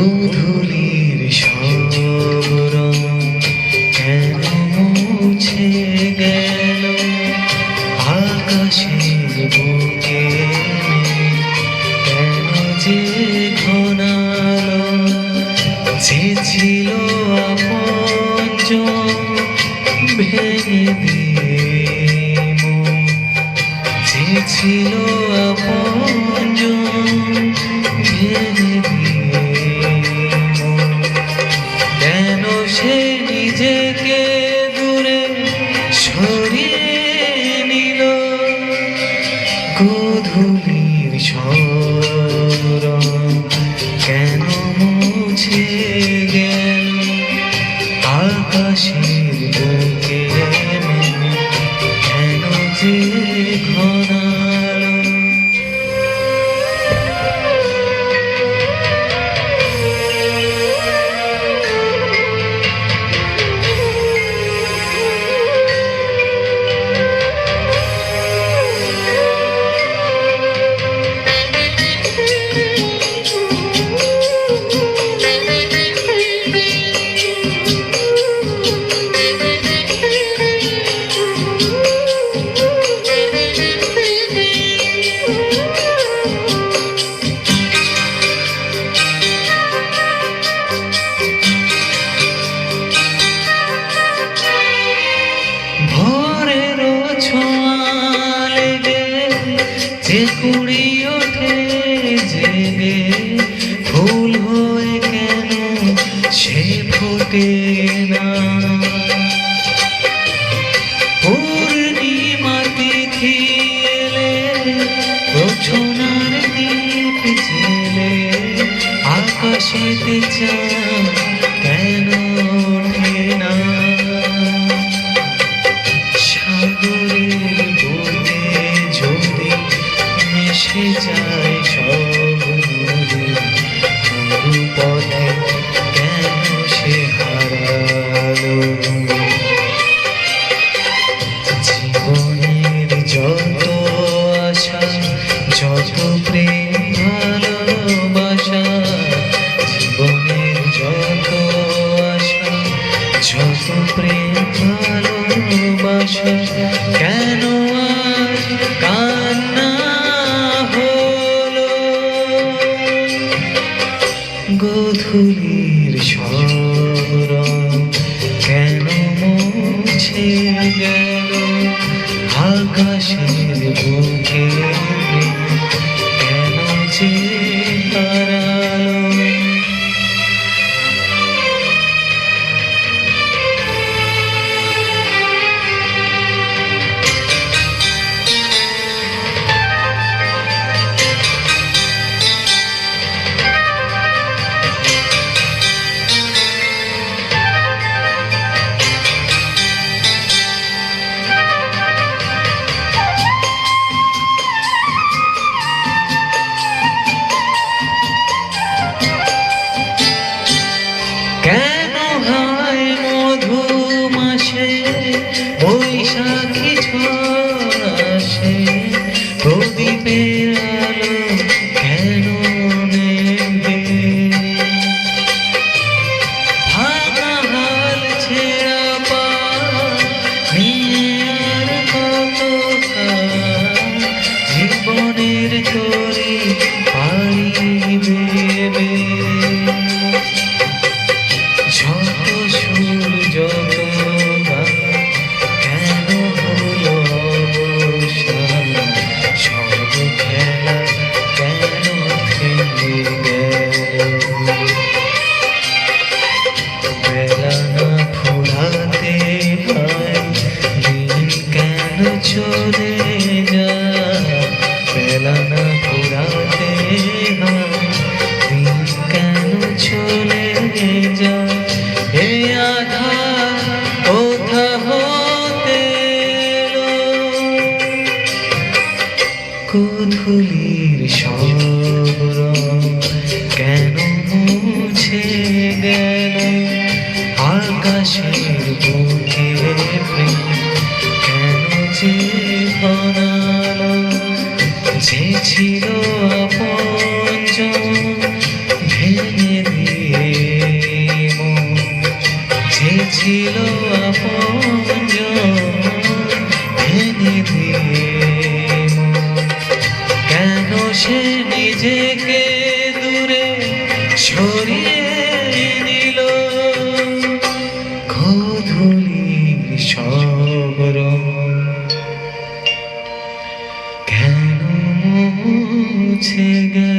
গোধূলির সব রং কেন মুছে গেল? আকাশের বুকে সে নিজেকে দূরে সরিয়ে নিল। গোধূলির স্মরণ কেন মুছে গেল? আকাশের বুকে কেন যে যে কুড়ি ওঠে জেগে ফুল হয়ে কেন সে ফোটে না? পূর্ণিমা তিথি এলে রচনার দীপ জেলে আকাশেতে চাঁদ কেন ওঠে গেল আকাশের মনের ছোট কুধুলির সর কেন মুছে গেল? আকাশে সে নিজেকে দূরে সরিয়ে নিল। খধুলির সবর কেন মুছে গেল